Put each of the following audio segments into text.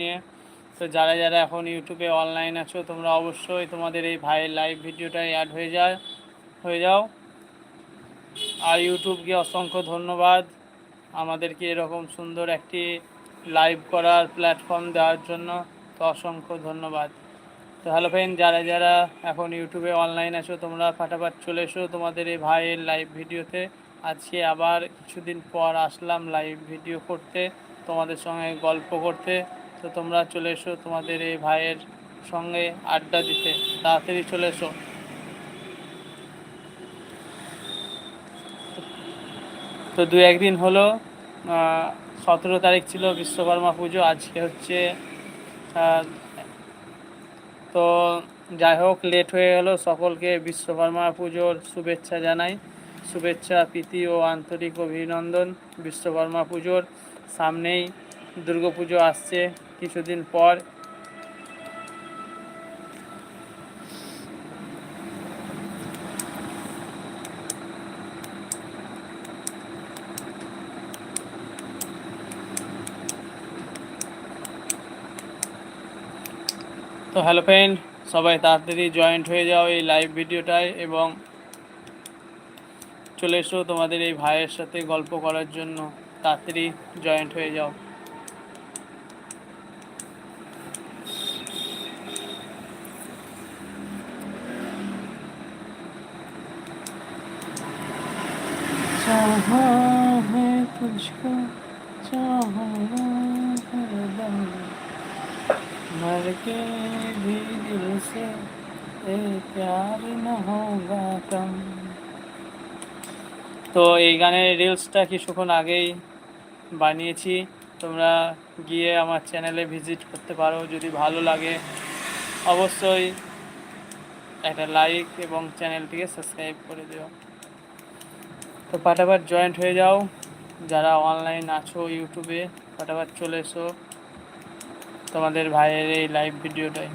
নিয়ে। তো যারা যারা এখন ইউটিউবে অনলাইন আছো, তোমরা অবশ্যই তোমাদের এই ভাইয়ের লাইভ ভিডিওটায় অ্যাড হয়ে যায়, হয়ে যাও। আর ইউটিউবকে অসংখ্য ধন্যবাদ। আমাদেরকে এরকম সুন্দর একটি লাইভ করার প্ল্যাটফর্ম দেওয়ার জন্য তো অসংখ্য ধন্যবাদ। তো হ্যালো ফ্রেন্ড যারা যারা এখন ইউটিউবে অনলাইন আছো, তোমরা ফাটাফাট চলে এসো তোমাদের এই ভাইয়ের লাইভ ভিডিওতে আজকে আবার কিছুদিন পর আসলাম লাইভ ভিডিও করতে, তোমাদের সঙ্গে গল্প করতে। তো তোমরা চলে এসো তোমাদের এই ভাইয়ের সঙ্গে আড্ডা দিতে। তাড়াতাড়ি চলে এসো। তো দু একদিন হলো সতেরো তারিখ ছিল বিশ্বকর্মা পুজো, আজকে হচ্ছে তো যাই হোক লেট হয়ে গেল। সকলকে বিশ্বকর্মা পুজোর শুভেচ্ছা জানাই। শুভেচ্ছা, প্রীতি ও আন্তরিক অভিনন্দন বিশ্বকর্মা পুজোর। সামনেই দুর্গাপুজো আসছে। কিছুদিন পর তো হ্যালো ফ্রেন্ড সবাই তাড়াতাড়ি জয়েন্ট হয়ে যাও এই লাইভ ভিডিওটায় এবং চলে এসো তোমাদের এই ভাইয়ের সাথে গল্প করার জন্য। তাড়াতাড়ি জয়েন্ট হয়ে যাও। चाहा है तुझको चाहा हरदम मर के भी दिल से ए प्यार न होगा कम তো এই গানের রিলসটা কিছুক্ষণ আগেই বানিয়েছি তোমরা গিয়ে আমার চ্যানেলে ভিজিট করতে পারো যদি ভালো লাগে অবশ্যই একটা লাইক এবং চ্যানেলটিকে সাবস্ক্রাইব করে দিও তো ফাটাফাট জয়েন্ট হয়ে যাও। যারা অনলাইন আছো ইউটিউবে ফাটাফাট চলে এসো। তোমাদের ভাইয়ের এই লাইভ ভিডিওটাই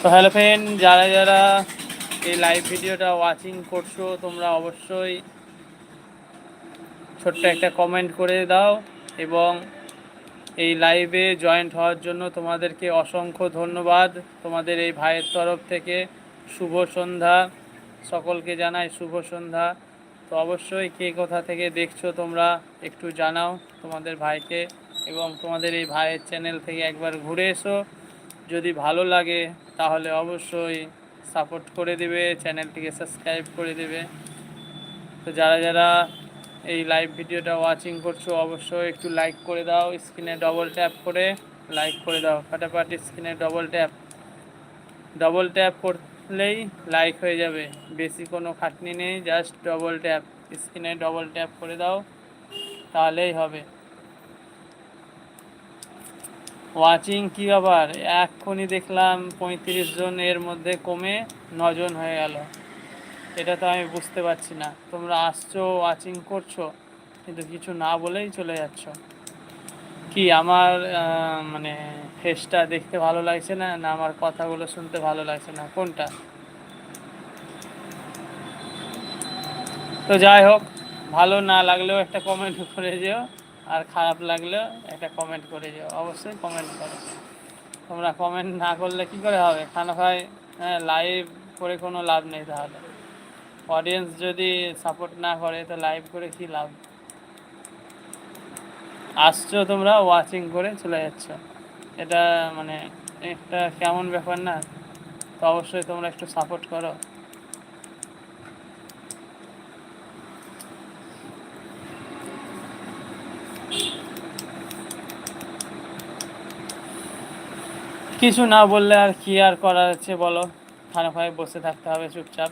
তো হ্যালো ফ্রেন্ড যারা যারা এই লাইভ ভিডিওটা ওয়াচিং করছ, তোমরা অবশ্যই ছোট্ট একটা কমেন্ট করে দাও এবং এই লাইভে জয়েন্ট হওয়ার জন্য তোমাদেরকে অসংখ্য ধন্যবাদ। তোমাদের এই ভাইয়ের তরফ থেকে শুভ সন্ধ্যা। সকলকে জানাই শুভ সন্ধ্যা। তো অবশ্যই কে কোথা থেকে দেখছ তোমরা একটু জানাও তোমাদের ভাইকে এবং তোমাদের এই ভাইয়ের চ্যানেল থেকে একবার ঘুরে এসো। যদি ভালো লাগে তাহলে অবশ্যই সাপোর্ট করে দেবে, চ্যানেলটিকে সাবস্ক্রাইব করে দেবে। তো যারা যারা এই লাইভ ভিডিওটা ওয়াচিং করছ, অবশ্যই একটু লাইক করে দাও স্ক্রিনে ডবল ট্যাপ করে লাইক করে দাও, ফাটাফাট স্ক্রিনে ডবল ট্যাপ ডবল ট্যাপ করলেই লাইক হয়ে যাবে, বেশি কোনো খাটনি নেই জাস্ট ডবল ট্যাপ স্ক্রিনে ডবল ট্যাপ করে দাও, তাহলেই হবে। ওয়াচিং কী ব্যাপার? এক্ষুনি দেখলাম পঁয়ত্রিশ জন এর মধ্যে কমে নজন হয়ে গেল। এটা তো আমি বুঝতে পারছি না। তোমরা আসছো ওয়াচিং করছ, কিন্তু কিছু না বলেই চলে যাচ্ছ। কি আমার মানে ফেসটা দেখতে ভালো লাগছে না? না আমার কথাগুলো শুনতে ভালো লাগছে না? কোনটা? তো যাই হোক, ভালো না লাগলেও একটা কমেন্ট করে যেও। আর খারাপ লাগলেও একটা কমেন্ট করে যেও অবশ্যই কমেন্ট করো। তোমরা কমেন্ট না করলে কি করে হবে? খানা খাই হ্যাঁ লাইভ করে কোনো লাভ নেই তাহলে। অডিয়েন্স যদি সাপোর্ট না করে, তো লাইভ করে কি লাভ? আসছো তোমরা ওয়াচিং করে চলে যাচ্ছ। এটা মানে একটা কেমন ব্যাপার না? তো অবশ্যই তোমরা একটু সাপোর্ট করো। কিছু না বললে আর কি আর করার আছে বলো? খানে হয়ে বসে থাকতে হবে চুপচাপ।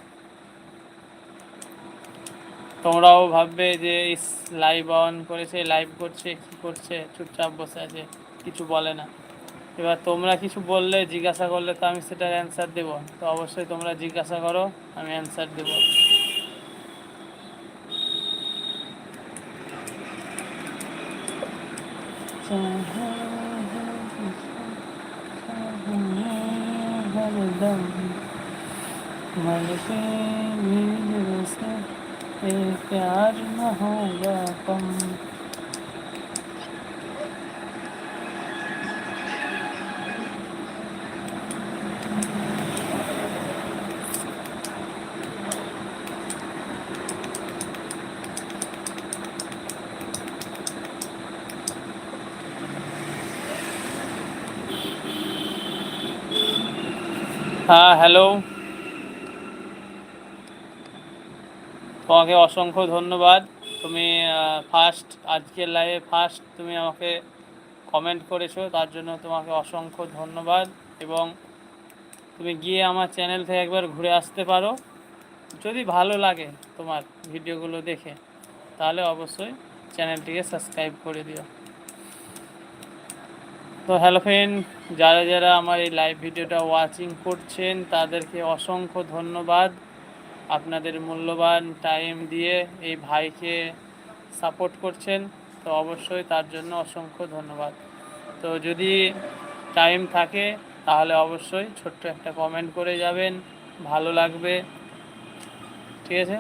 তোমরাও ভাববে যে, ইস লাইভ অন করেছে লাইভ করছে, কি করছে, চুপচাপ বসে আছে, কিছু বলে না। এবার তোমরা কিছু বললে, জিজ্ঞাসা করলে তো আমি সেটার অ্যান্সার দেবো। তো অবশ্যই তোমরা জিজ্ঞাসা করো, আমি অ্যান্সার দেবো। হ্যাঁ হ্যাঁ। दम। मलके मीर से प्यार न होगा कम। হ্যাঁ হ্যালো তোমাকে অসংখ্য ধন্যবাদ। তুমি ফার্স্ট আজকের লাইভে ফার্স্ট তুমি আমাকে কমেন্ট করেছ, তার জন্য তোমাকে অসংখ্য ধন্যবাদ এবং তুমি গিয়ে আমার চ্যানেল থেকে একবার ঘুরে আসতে পারো। যদি ভালো লাগে তোমার ভিডিওগুলো দেখে, তাহলে অবশ্যই চ্যানেলটিকে সাবস্ক্রাইব করে দিও। তো হ্যালো ফ্রেন্ড যারা যারা আমার এই লাইভ ভিডিওটা ওয়াচিং করছেন, তাদেরকে অসংখ্য ধন্যবাদ। আপনাদের মূল্যবান টাইম দিয়ে এই ভাইকে সাপোর্ট করছেন, তো অবশ্যই তার জন্য অসংখ্য ধন্যবাদ। তো যদি টাইম থাকে, তাহলে অবশ্যই ছোট্ট একটা কমেন্ট করে যাবেন, ভালো লাগবে। ঠিক আছে?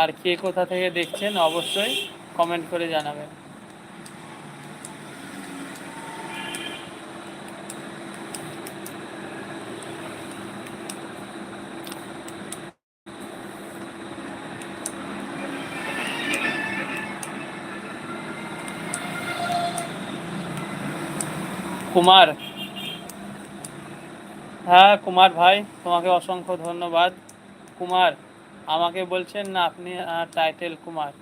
আর কে কোথা থেকে দেখছেন, অবশ্যই কমেন্ট করে জানাবেন। কুমার। হ্যাঁ কুমার ভাই, তোমাকে অসংখ্য ধন্যবাদ। কুমার, আমাকে বলছেন না আপনি টাইটেল কুমার।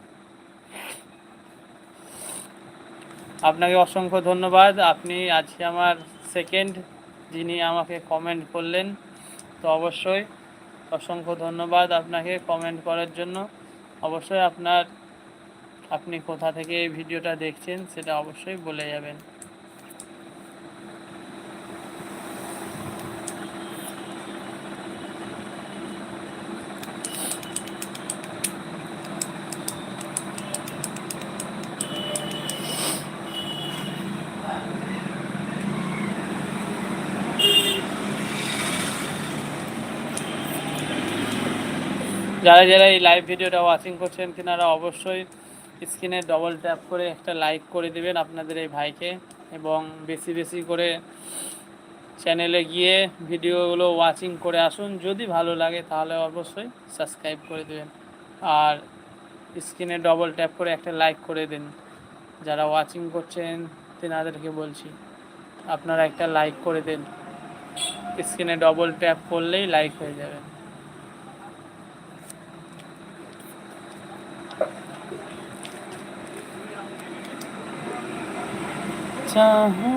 আপনাকে অসংখ্য ধন্যবাদ। আপনি আজকে আমার সেকেন্ড যিনি আমাকে কমেন্ট করলেন, তো অবশ্যই অসংখ্য ধন্যবাদ আপনাকে কমেন্ট করার জন্য। অবশ্যই আপনার, আপনি কোথা থেকে এই ভিডিওটা দেখছেন, সেটা অবশ্যই বলে যাবেন। যারা যারা এই লাইভ ভিডিওটা ওয়াচিং করছেন তিনারা অবশ্যই স্ক্রিনে ডবল ট্যাপ করে একটা লাইক করে দেবেন আপনাদের এই ভাইকে এবং বেশি বেশি করে চ্যানেলে গিয়ে ভিডিওগুলো ওয়াচিং করে আসুন। যদি ভালো লাগে তাহলে অবশ্যই সাবস্ক্রাইব করে দেবেন। আর স্ক্রিনে ডবল ট্যাপ করে একটা লাইক করে দিন। যারা ওয়াচিং করছেন তেনাদেরকে বলছি, আপনারা একটা লাইক করে দিন। স্ক্রিনে ডবল ট্যাপ করলেই লাইক হয়ে যাবে। चाहा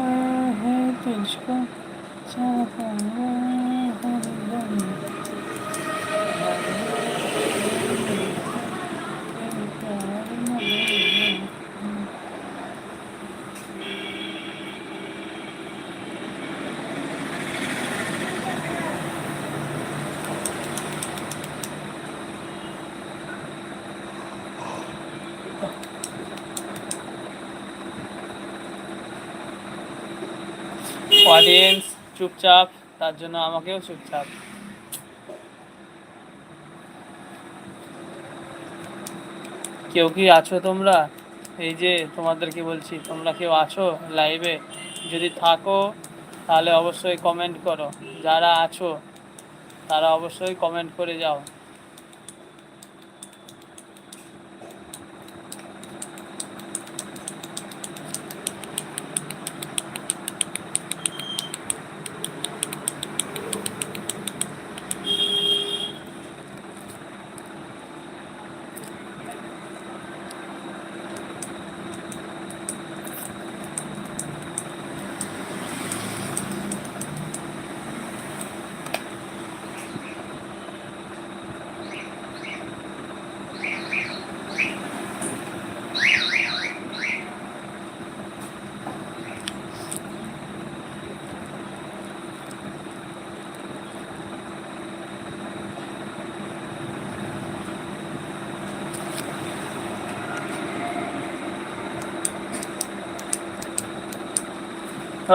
है तुझको चाहा है অডিয়েন্স চুপচাপ, তার জন্য আমাকেও চুপচাপ। কেউ কি আছো তোমরা? এই যে তোমাদেরকে বলছি, তোমরা কেউ আছো লাইভে যদি থাকো, তাহলে অবশ্যই কমেন্ট করো। যারা আছো, তারা অবশ্যই কমেন্ট করে যাও।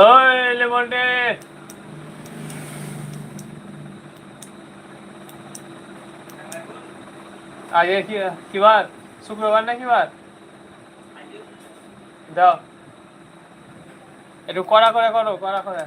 ওই লেমনটে আগে কি কি বার? শুক্রবার না কি বার? দাও। একটু কড়া করে করো, কড়া করে।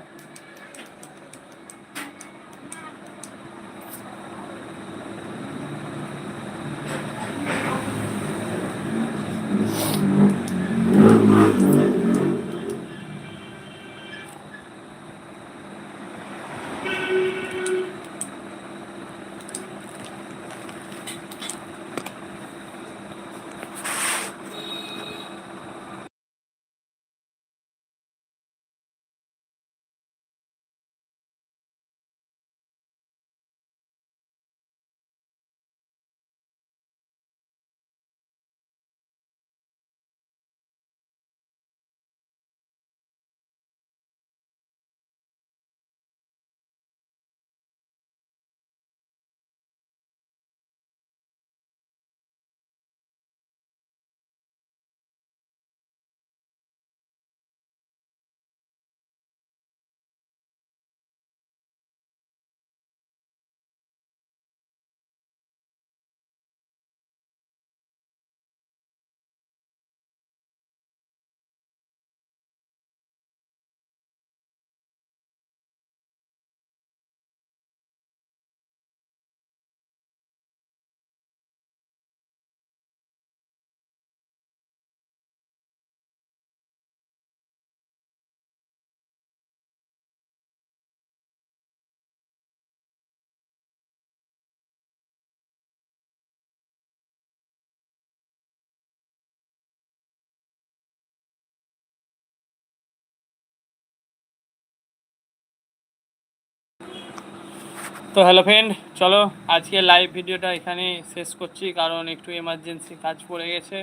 তো হ্যালো ফ্রেন্ড চলো আজকে লাইভ ভিডিওটা এখানে শেষ করছি, কারণ একটু এমার্জেন্সি কাজ পড়ে গেছে।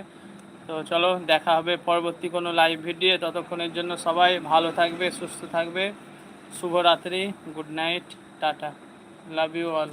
তো চলো দেখা হবে পরবর্তী কোনো লাইভ ভিডিও ততক্ষণের জন্য সবাই ভালো থাকবে, সুস্থ থাকবে। শুভরাত্রি good night tata. Love you all